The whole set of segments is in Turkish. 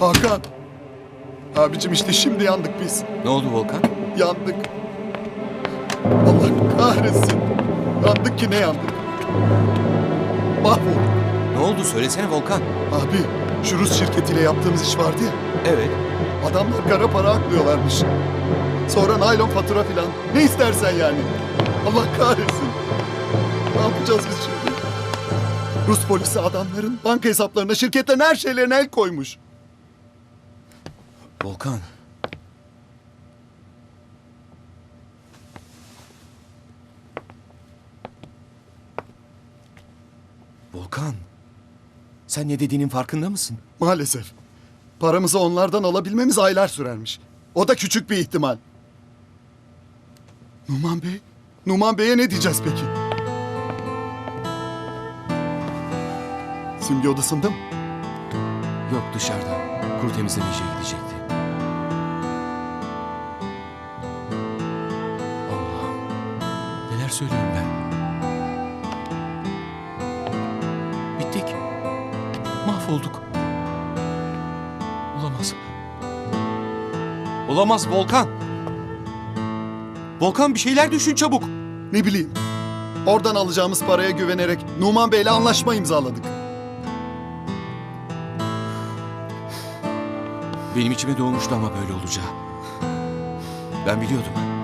Hakan. Abicim işte şimdi yandık biz. Ne oldu Volkan? Yandık. Allah kahretsin. Yandık ki ne yandık? Mahvolduk. Ne oldu söylesene Volkan. Abi şu Rus şirketiyle yaptığımız iş vardı ya. Evet. Adamlar kara para aklıyorlarmış. Sonra naylon fatura filan. Ne istersen yani. Allah kahretsin. Ne yapacağız biz şimdi? Rus polisi adamların banka hesaplarına, şirketlerin her şeylerine el koymuş. Volkan. Volkan. Sen ne dediğinin farkında mısın? Maalesef. Paramızı onlardan alabilmemiz aylar sürermiş. O da küçük bir ihtimal. Numan Bey? Numan Bey'e ne diyeceğiz peki? Simge odasında mı? Yok dışarıda. Kuru temizlemeciye gidecekti. Neler söylüyorum ben? Bittik. Mahvolduk. Olamaz. Olamaz Volkan. Volkan bir şeyler düşün çabuk. Ne bileyim. Oradan alacağımız paraya güvenerek Numan Bey'le anlaşma imzaladık. Benim içime doğmuştu ama böyle olacağı. Ben biliyordum.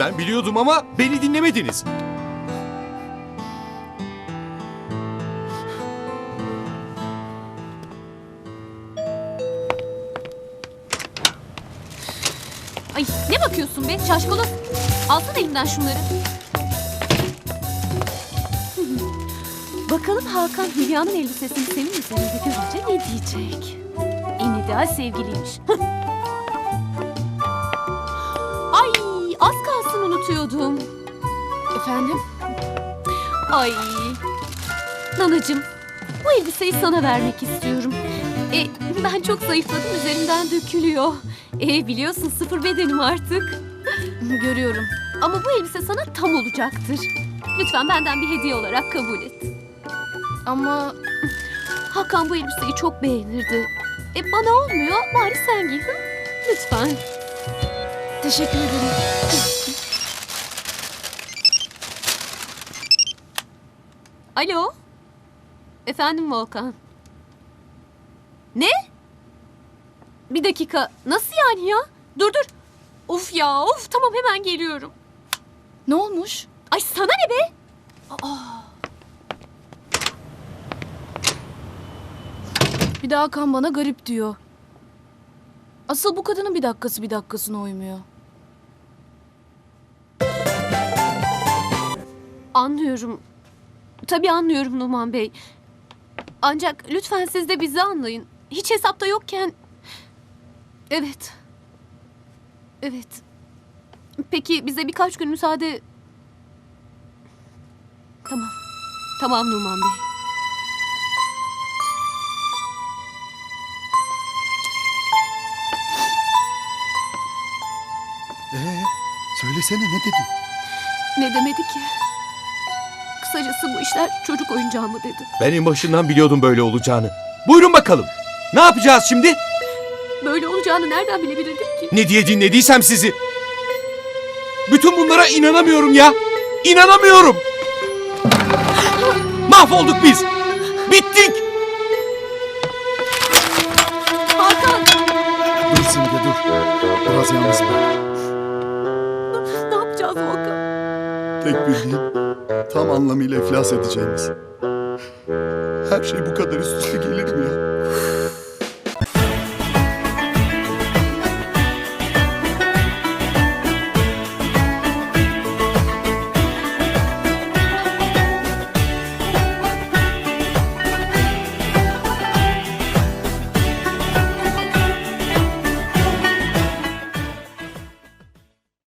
Ben biliyordum ama beni dinlemediniz. Ay ne bakıyorsun be şaşkaloz? Alsana elimden şunları. Bakalım Hakan Hülya'nın elbisesini senin üzerinde görünce ne diyecek? En ideal sevgiliymiş. unutuyordum. Efendim? Ay. Nanacığım bu elbiseyi sana vermek istiyorum. E, ben çok zayıfladım üzerimden dökülüyor. E, biliyorsun sıfır bedenim artık. Görüyorum. Ama bu elbise sana tam olacaktır. Lütfen benden bir hediye olarak kabul et. Ama Hakan bu elbiseyi çok beğenirdi. E bana olmuyor bari sen giy. Lütfen. Teşekkür ederim. Alo. Efendim Volkan. Ne? Bir dakika. Nasıl yani ya? Dur dur. Of ya of tamam hemen geliyorum. Ne olmuş? Ay sana ne be? Bir de Hakan bana garip diyor. Asıl bu kadının bir dakikası bir dakikasına uymuyor. Anlıyorum. Tabii anlıyorum Numan Bey. Ancak lütfen siz de bizi anlayın. Hiç hesapta yokken... Evet. Evet. Peki bize birkaç gün müsaade... Tamam. Tamam Numan Bey. Ee, söylesene ne dedi? Ne demedi ki? Kısacası bu işler çocuk oyuncağı mı dedi. Ben en başından biliyordum böyle olacağını. Buyurun bakalım. Ne yapacağız şimdi? Böyle olacağını nereden bilebilirdik ki? Ne diye dinlediysem sizi. Bütün bunlara inanamıyorum ya. İnanamıyorum. Mahvolduk biz. Bittik. Hakan! Dur Simge dur. Biraz yalnız bırak. Ne yapacağız Volkan? Tek bildiğim tam anlamıyla iflas edeceğimiz. Her şey bu kadar üst üste gelir mi ya?